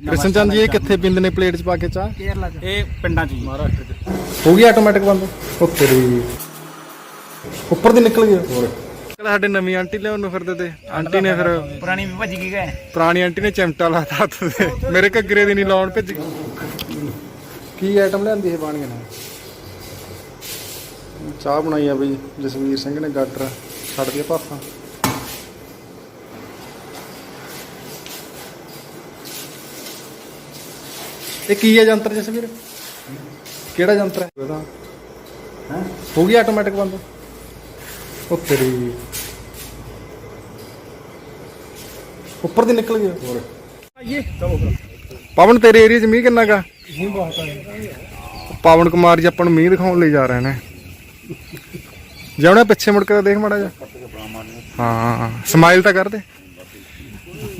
ਕ੍ਰਿਸ਼ਨ ਚੰਦ ਜੀ ਇਹ ਕਿੱਥੇ ਪਿੰਦੇ ਨੇ ਪਲੇਟ 'ਚ ਪਾ ਕੇ ਚਾਹ? ਕੇਰਲਾ ਚ। ਇਹ ਪਿੰਡਾਂ 'ਚ ਜੀ ਮਹਾਰਾਸ਼ਟਰ 'ਚ। ਹੋ ਗਈ ਆਟੋਮੈਟਿਕ ਬੰਦ? ਉਹ ਤੇਰੀ ਉੱਪਰ ਦੀ ਨਿਕਲ ਗਿਆ ਹੋਰ। ਸਾਡੇ ਨਵੀਂ ਆਂਟੀ ਲਿਆਉਣ ਨੂੰ ਫਿਰਦੇ ਤੇ ਆਂਟੀ ਨੇ ਫਿਰ ਪੁਰਾਣੀ ਵੀ ਭੱਜ ਗਈ ਗਏ ਪੁਰਾਣੀ ਆਂਟੀ ਨੇ ਚਿਮਟਾ ਲਾਤਾ ਹੱਥ ਤੇ। ਮੇਰੇ ਘੱਗਰੇ ਦੀ ਨਹੀਂ ਲਾਉਣ ਭਿੱਜ। ਗਈ ਕੀ ਆਈਟਮ ਲਿਆਂਦੀ ਇਹ ਬਾਣੀਆਂ ਨੇ? ਚਾਹ ਬਣਾਈ ਆ ਬਈ ਜਸਵੀਰ ਸਿੰਘ ਨੇ ਗਾਡਰ ਛੱਡ ਦਿਆ ਪਾਸਾ ਇਹ ਕੀ ਹੈ ਯੰਤਰ ਜਸਵੀਰ ਕਿਹੜਾ ਯੰਤਰ ਹੈ? ਇਹਦਾ। ਹਾਂ? ਹੋ ਗਈ ਆਟੋਮੈਟਿਕ ਬੰਦ? ਉਹ ਤੇਰੀ ਉੱਪਰ ਦੀ ਨਿਕਲ ਗਿਆ ਹੋਰ। ਚਲੋ ਪਵਨ ਤੇਰੇ ਏਰੀਆ 'ਚ ਮੀਂਹ ਕਿੰਨਾ ਗਾ ਨਹੀਂ ਬਹੁਤ ਹੈ ਪਵਨ ਕੁਮਾਰ ਜੀ ਆਪਾਂ ਨੂੰ ਮੀਂਹ ਦਿਖਾਉਣ ਲਈ ਜਾ ਰਹੇ ਨੇ। ਜਾਉਣਾ ਪਿੱਛੇ ਮੁੜ ਕੇ ਦੇਖ ਮਾੜਾ ਜਾ ਹਾਂ ਸਮਾਈਲ ਤਾਂ ਕਰ ਦੇ।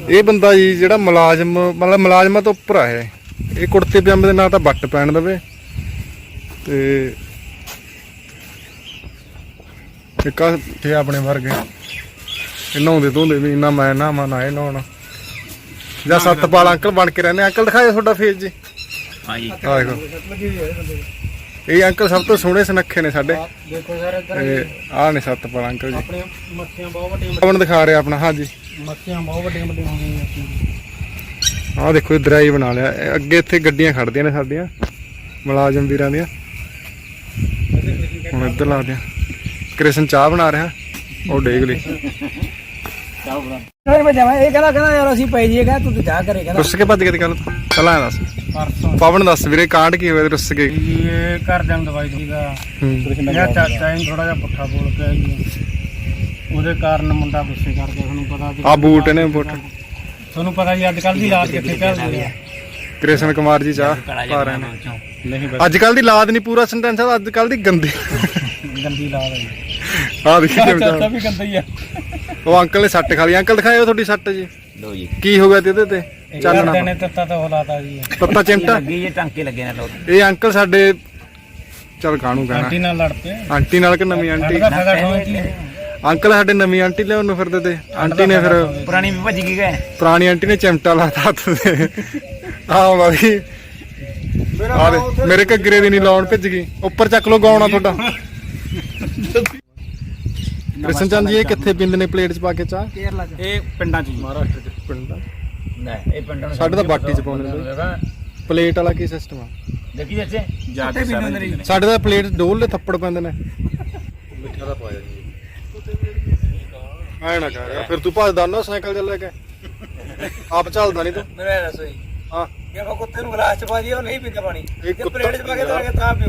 ਇਹ ਬੰਦਾ ਜੀ ਜਿਹੜਾ ਮੁਲਾਜ਼ਮ ਮਤਲਬ ਮੁਲਾਜ਼ਮਾਂ ਤੋਂ ਉੱਪਰ ਆ ਇਹ। ਇਹ ਕੁੜਤੇ ਪਜਾਮੇ ਦੇ ਨਾਲ ਤਾਂ ਬੱਟ ਪੈਣ ਦਵੇ। ਤੇ ਇੱਕ ਆ ਤੇ ਆਪਣੇ ਵਰਗੇ। ਇਹ ਨਹਾਉਂਦੇ ਧੋਂਦੇ ਵੀ ਇੰਨਾ ਮੈਂ ਨਾ ਨਾ ਇਹ ਨਹਾਉਣ। ਜਾਂ ਸਤਪਾਲ ਅੰਕਲ ਬਣ ਕੇ ਰਹਿੰਦੇ। ਅੰਕਲ ਦਿਖਾਏ ਤੁਹਾਡਾ ਫੇਸ ਜੀ। ਹਾਂ ਜੀ ਆ ਦੇਖੋ। ਲੱਗੀ ਹੋਈ ਹੈ ਬੰਦੇ ਇਹ ਅੰਕਲ ਸਭ ਤੋਂ ਸੋਹਣੇ ਸੁਨੱਖੇ ਨੇ ਸਾਡੇ। ਦੇਖੋ ਸਰ ਇੱਧਰ ਆਹ ਨੇ ਸਤਪਾਲ ਅੰਕਲ ਜੀ। ਆਪਣੇ ਮੱਖੀਆਂ ਬਹੁਤ ਵੱਡੀਆਂ ਪਵਨ ਦਿਖਾ ਰਿਹਾ ਆਪਣਾ। ਹਾਂਜੀ। ਮੱਖੀਆਂ ਬਹੁਤ ਵੱਡੀਆਂ ਵੱਡੀਆਂ ਹੋ ਗਈਆਂ। ਆਹ ਦੇਖੋ ਇਹ ਦਰਾਈ ਬਣਾ ਲਿਆ। ਅੱਗੇ ਇੱਥੇ ਗੱਡੀਆਂ ਖੜਦੀਆਂ ਨੇ ਸਾਡੀਆਂ ਮੁਲਾਜ਼ਮ ਵੀਰਾਂ ਦੀਆਂ। ਹੁਣ ਇੱਧਰ ਲਾ ਦਿਆਂ। ਕ੍ਰਿਸ਼ਨ ਚਾਹ ਬਣਾ ਰਿਹਾ ਉਹ ਡੇਗ ਲਈ। ਚਾਹ ਬਣਾ ਨਹੀਂ ਮੈਂ ਜਾਵਾਂ ਇਹ ਕਹਿੰਦਾ ਕਹਿੰਦਾ ਯਾਰ ਅਸੀਂ ਪੈ ਜੀਏ ਕਹਿੰਦਾ ਤੂੰ ਤੇ ਜਾ ਕਰੇ ਕਹਿੰਦਾ। ਰੁੱਸ ਕੇ ਭੱਜ ਕੇ ਤੇ ਗੱਲ ਪਹਿਲਾਂ ਐਂ ਦੱਸ। ਪਰਸੋਂ। ਪਵਨ ਦੱਸ ਵੀਰੇ ਕਾਂਡ ਕੀ ਹੋਇਆ ਤੇ ਰੁੱਸ ਕੇ ਇਹ ਘਰ ਜਾਂ ਦਵਾਈ ਦੂਗਾ ਹੂੰ। ਮੇਰਾ ਚਾਚਾ ਇਹਨੂੰ ਥੋੜਾ ਜਿਹਾ ਪੁੱਠਾ ਬੋਲ ਕੇ ਆਈ ਉਹਦੇ ਕਾਰਨ ਮੁੰਡਾ ਗੁੱਸੇ ਕਰ ਗਿਆ ਤੁਹਾਨੂੰ ਪਤਾ ਆਹ ਬੂਟ ਨੇ ਬੂਟ ਤੁਹਾਨੂੰ ਪਤਾ ਜੀ ਅੱਜ ਕੱਲ ਦੀ ਲਾਤ ਕਿੱਥੇ ਚੱਲਦੀ ਹੈ। ਕ੍ਰਿਸ਼ਨ ਕੁਮਾਰ ਜੀ ਚਾਹ ਪਾ ਰਹੇ ਨੇ। ਨਹੀਂ ਅੱਜ ਕੱਲ ਦੀ ਲਾਦ ਨਹੀਂ ਪੂਰਾ ਸੈਂਟੈਂਸ ਆ ਅੱਜ ਕੱਲ ਦੀ ਗੰਦੀ ਗੰਦੀ ਲਾਤ ਹੈ ਆਹ ਦੇਖੀ ਚਾਚਾ ਵੀ ਗੰਦਾ ਹੀ ਆ ਉਹ ਅੰਕਲ ਨੇ ਸੱਟ ਖਾ ਲਈ ਅੰਕਲ ਦਿਖਾਇਓ ਤੁਹਾਡੀ ਸੱਟ ਜੀ। ਲੋ ਜੀ। ਕੀ ਹੋ ਗਿਆ ਤੇ ਇਹਦੇ ਤੇ? ਚਾਨਣਾ ਕਰਦੇ ਨੇ। ਤੱਤਾ ਤਾਂ ਉਹ ਲਾਤਾ ਜੀ। ਤੱਤਾ ਚਿਮਟਾ ਲੱਗੀ ਇਹ ਟਾਂਕੇ ਲੱਗੇ ਨੇ ਲੋਕ। ਇਹ ਅੰਕਲ ਸਾਡੇ ਚਲ ਕਾਣੂ ਕਹਿਣਾ? ਆਂਟੀ ਨਾਲ ਲੜ ਪਏ। ਆਂਟੀ ਨਾਲ ਕਿ ਨਵੀਂ ਆਂਟੀ? ਅੰਕਲ ਸਾਡੇ ਨਵੀਂ ਆਂਟੀ ਲਿਆਉਣ ਨੂੰ ਫਿਰਦੇ ਤੇ ਆਂਟੀ ਨੇ ਫਿਰ ਪੁਰਾਣੀ ਵੀ ਭੱਜ ਗਈ ਗਏ। ਪੁਰਾਣੀ ਆਂਟੀ ਨੇ ਚਿਮਟਾ ਲਾਤਾ ਹੱਥ ਤੇ। ਆਹ ਬਾਈ ਆ ਦੇ ਮੇਰੇ ਘੱਗਰੇ ਦੀ ਨਹੀਂ ਲਾਉਣ ਭਿੱਜ ਗਈ। ਉੱਪਰ ਚੱਕ ਲੋ ਗਾਉਣਾ ਤੁਹਾਡਾ। ਕ੍ਰਿਸ਼ਨ ਚੰਦ ਜੀ ਇਹ ਕਿੱਥੇ ਪਿੰਦੇ ਨੇ ਪਲੇਟ 'ਚ ਪਾ ਕੇ ਚਾਹ? ਕੇਰਲਾ ਚ। ਇਹ ਪਿੰਡਾਂ 'ਚ ਜੀ। ਮਹਾਰਾਸ਼ਟਰ 'ਚ। ਪਿੰਡ? ਦਾ ਲੈ ਇਹ ਪਿੰਡਾਂ ਨੂੰ ਸਾਡੇ ਤਾਂ ਬਾਟੀ 'ਚ ਪਾਉਂਦੇ ਨੇ। ਪਲੇਟ ਵਾਲਾ ਕੀ ਸਿਸਟਮ ਆ? ਦੇਖੀ ਜਾ ਕੇ ਸਾਰੇ ਸਾਡੇ ਤਾਂ ਪਲੇਟ ਡੋਲ ਦੇ ਥੱਪੜ ਪੈਂਦੇ ਨੇ। ਐ ਨਾ ਕਰ ਫਿਰ ਤੂੰ ਭੱਜਦਾ ਨਾ ਸਾਈਕਲ ਤੇ ਲੈ ਕੇ? ਆਪ ਚੱਲਦਾ ਨਹੀਂ ਤੂੰ? ਮੇਰਾ ਦੱਸੋ ਜੀ ਹਾਂ। ਜੇ ਆਪਾਂ ਕੁੱਤੇ ਨੂੰ ਗਲਾਸ ਚ ਪਾ ਦਈਏ ਉਹ ਨਹੀਂ ਪੀਂਦਾ ਪਾਣੀ। ਇਹ ਜੇ ਕੁੱਤਾ- ਪਲੇਟ ਚ ਪਾ ਕੇ ਤਾਂ ਪੀਊ।